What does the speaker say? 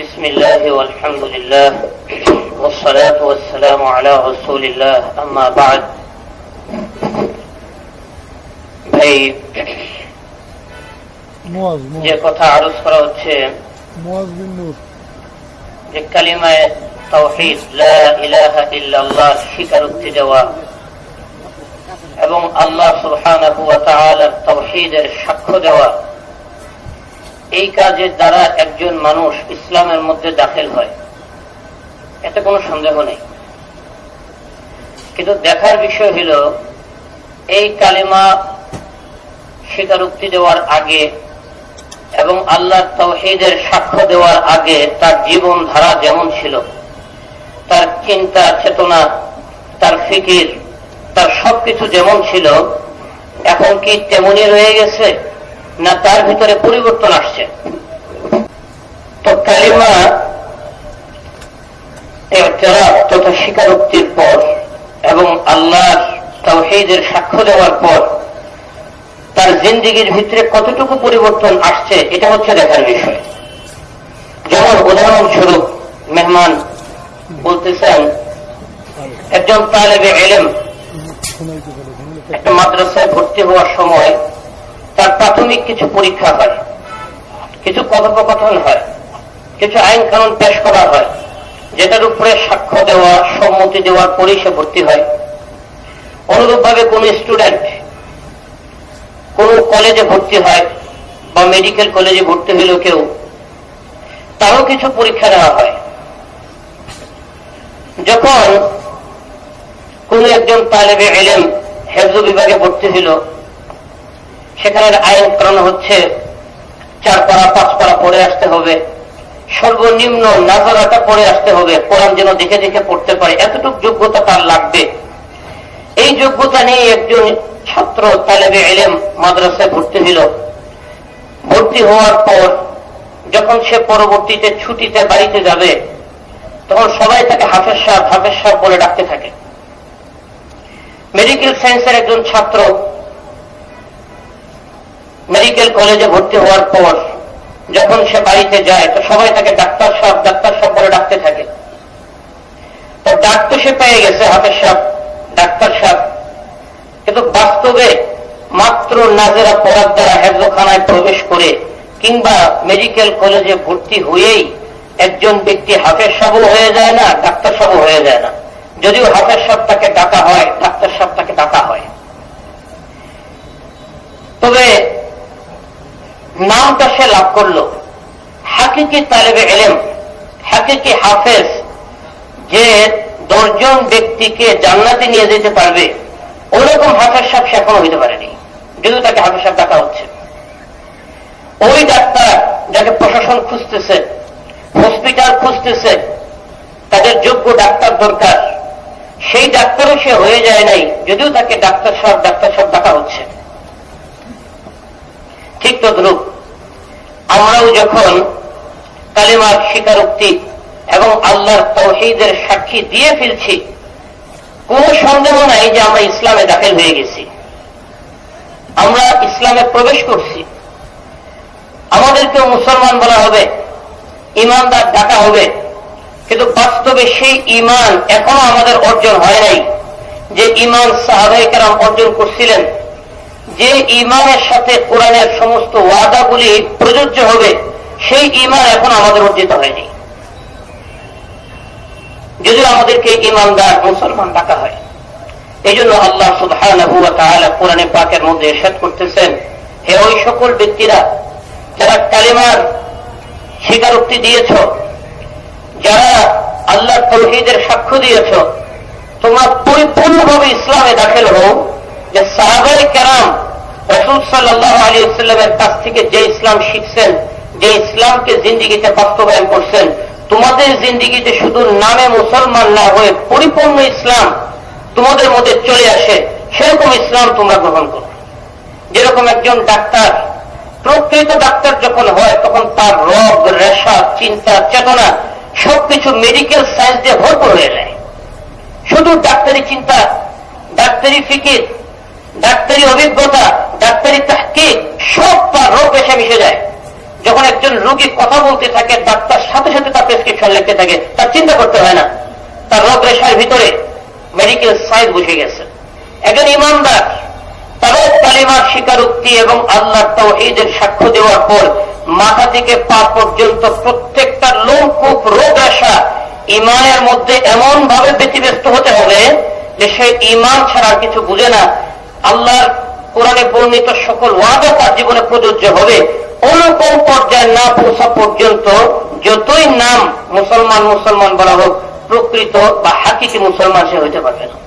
بسم الله والحمد لله والصلاة والسلام على رسول الله أما بعد ভাই মুয়াজ যে মুয়াজ কথা আরজ করা হচ্ছে মুয়াজ বিন নূর যে কালিমায় তাওহীদ লা ইলাহা ইল্লাল্লাহ স্বীকারোক্তি দেওয়া এবং আল্লাহ সুবহানাহু ওয়া তাআলার তাওহীদের সাক্ষ্য দেওয়া এই কাজের দ্বারা একজন মানুষ ইসলামের মধ্যে দাখিল হয়। এতে কোনো সন্দেহ নেই। কিন্তু দেখার বিষয় হল এই কালিমা স্বীকারোক্তি দেওয়ার আগে এবং আল্লাহ তৌহিদের সাক্ষ্য দেওয়ার আগে তার জীবন ধারা যেমন ছিল, তার চিন্তা, চেতনা, তার ফিকির, তার সবকিছু যেমন ছিল, এখন কি তেমনই রয়ে গেছে? না তার ভিতরে পরিবর্তন আসছে। তো কালিমা তথা স্বীকারোক্তির পর এবং আল্লাহর তৌহিদের সাক্ষ্য দেওয়ার পর তার জিন্দিগির ভিতরে কতটুকু পরিবর্তন আসছে, এটা হচ্ছে দেখার বিষয়। যেমন উদাহরণস্বরূপ মেহমান বলতেছেন, একজন তালেবে এলেম একটা মাদ্রাসায় ভর্তি হওয়ার সময় প্রাথমিক কিছু পরীক্ষা হয়। কিছু কথোপকথন হয়। কিছু আইন কানুন পেশ করা হয়, যেটার উপরে সাক্ষ্য দেওয়া, সম্মতি দেওয়ার পরেই সে ভর্তি হয়। অনুরূপভাবে কোন স্টুডেন্ট কোন কলেজে ভর্তি হয় বা মেডিকেল কলেজে ভর্তি হইল কেউ, তারও কিছু পরীক্ষা নেওয়া হয়। যখন কোন একজন তালেবে এলেম হেফজ বিভাগে ভর্তি হইল সেখানের আইন কারণ হচ্ছে চার পাড়া পাঁচ পাড়া পড়ে আসতে হবে। সর্বনিম্ন নাজারাটা পড়ে আসতে হবে। কোরআন যেন দেখে দেখে পড়তে পারে। এতটুকু যোগ্যতা তার লাগবে। এই যোগ্যতা নিয়ে একজন ছাত্র তালেবে এলেম মাদ্রাসায় ভর্তি হইল। ভর্তি হওয়ার পর যখন সে পরবর্তীতে ছুটিতে বাড়িতে যাবে, তখন সবাই তাকে হাফেজ সাহেব হাফেজ সাহেব বলে ডাকতে থাকে। মেডিকেল সায়েন্সের একজন ছাত্র মেডিকেল কলেজে ভর্তি হওয়ার পর যখন সে বাড়িতে যায়, তো সবাই তাকে ডাক্তার সাহেব ডাক্তার সাহেব বলে ডাকতে থাকে। তো ডাক তো সে পেয়ে গেছে হাফেজ সাহেব ডাক্তার সাহেব। কিন্তু বাস্তবে মাত্র নাজেরা পড়ার দ্বারা হেফজখানায় প্রবেশ করে কিংবা মেডিকেল কলেজে ভর্তি হয়েই একজন ব্যক্তি হাফেজ সাহেব হয়ে যায় না, ডাক্তার সাহেব হয়ে যায় না। যদিও হাফেজ সাহেব তাকে ডাকা হয়, ডাক্তার সাহেব তাকে ডাকা হয়। তবে নামটা সে লাভ করল। হাকিকি তালেবে এলেম, হাকিকি হাফেজ, যে দশজন ব্যক্তিকে জান্নাতে নিয়ে যেতে পারবে, ওরকম হাফেজ সাহেব সে এখনও হইতে পারেনি। যদিও তাকে হাফেজ সাহেব ডাকা হচ্ছে। ওই ডাক্তার যাকে প্রশাসন খুঁজতেছে, হসপিটাল খুঁজতেছে, তাদের যোগ্য ডাক্তার দরকার। সেই ডাক্তারও সে হয়ে যায় নাই, যদিও তাকে ডাক্তার সাহেব ডাক্তার সাহেব ডাকা হচ্ছে। ঠিক তদ্রুপ আমরাও যখন কালিমার স্বীকারোক্তি এবং আল্লাহর তৌহিদের সাক্ষী দিয়ে ফেলছি কোন সন্দেহ নাই যে আমরা ইসলামে দাখিল হয়ে গেছি। আমরা ইসলামে প্রবেশ করছি। আমাদেরকেও মুসলমান বলা হবে, ইমানদার ডাকা হবে। কিন্তু বাস্তবে সেই ইমান এখনও আমাদের অর্জন হয় নাই, যে ইমান সাহাবাই কেরাম অর্জন করছিলেন। যে ইমানের সাথে কোরআনের সমস্ত ওয়াদাগুলি প্রযোজ্য হবে, সেই ইমান এখন আমাদের অর্জিত হয়নি। যদিও আমাদেরকে ইমানদার মুসলমান ডাকা হয় এই জন্য আল্লাহ ওয়া কোরআনে পাকের মধ্যে ইরশাদ করতেছেন, হে ওই সকল ব্যক্তিরা, যারা কালিমার স্বীকারোক্তি দিয়েছ, যারা আল্লাহ তৌহিদের সাক্ষ্য দিয়েছ, তোমরা পরিপূর্ণভাবে ইসলামে দাখিল হও, যে সাহাবাই কেরাম রসুল সাল্লাহ আলী ইসলামের কাছ থেকে যে ইসলাম শিখছেন, যে ইসলামকে জিন্দিগিতে বাস্তবায়ন করছেন, তোমাদের জিন্দিগিতে শুধু নামে মুসলমান না হয়ে পরিপূর্ণ ইসলাম তোমাদের মধ্যে চলে আসে, সেরকম ইসলাম তোমরা গ্রহণ করো। যেরকম একজন ডাক্তার, প্রকৃত ডাক্তার যখন হয়, তখন তার রোগ, রেশা, চিন্তা, চেতনা সবকিছু মেডিকেল সায়েন্স দিয়ে ভরপুর হয়ে যায়। শুধু ডাক্তারি চিন্তা, ডাক্তারি ফিকির, ডাক্তারি অভিজ্ঞতা ডাক্তারি তাহকিক সব তার রোগ এসে মিশে যায়। যখন একজন রোগী কথা বলতে থাকে, ডাক্তার সাথে সাথে তার প্রেসক্রিপশন লিখতে থাকে, তার চিন্তা করতে হয় না। তার রোগ রেশার ভিতরে মেডিকেল সাইন্স বসে গেছে। একজন ইমানদার তার কালিমার স্বীকারোক্তি এবং আল্লাহ তৌহিদের সাক্ষ্য দেওয়ার পর মাথা থেকে পা পর্যন্ত প্রত্যেকটা লোমকূপ রোগ আসা ইমানের মধ্যে এমন ভাবে ব্যতিব্যস্ত হতে হবে যে সে ইমান ছাড়া কিছু বুঝে না। আল্লাহর কোরআনে বর্ণিত সকল ওয়াদও তার জীবনে প্রযোজ্য হবে। অনুকম পর্যায়ে না পৌঁছা পর্যন্ত যতই নাম মুসলমান মুসলমান বলা হোক, প্রকৃত বা হাকিকে মুসলমান সে হইতে পারবে না।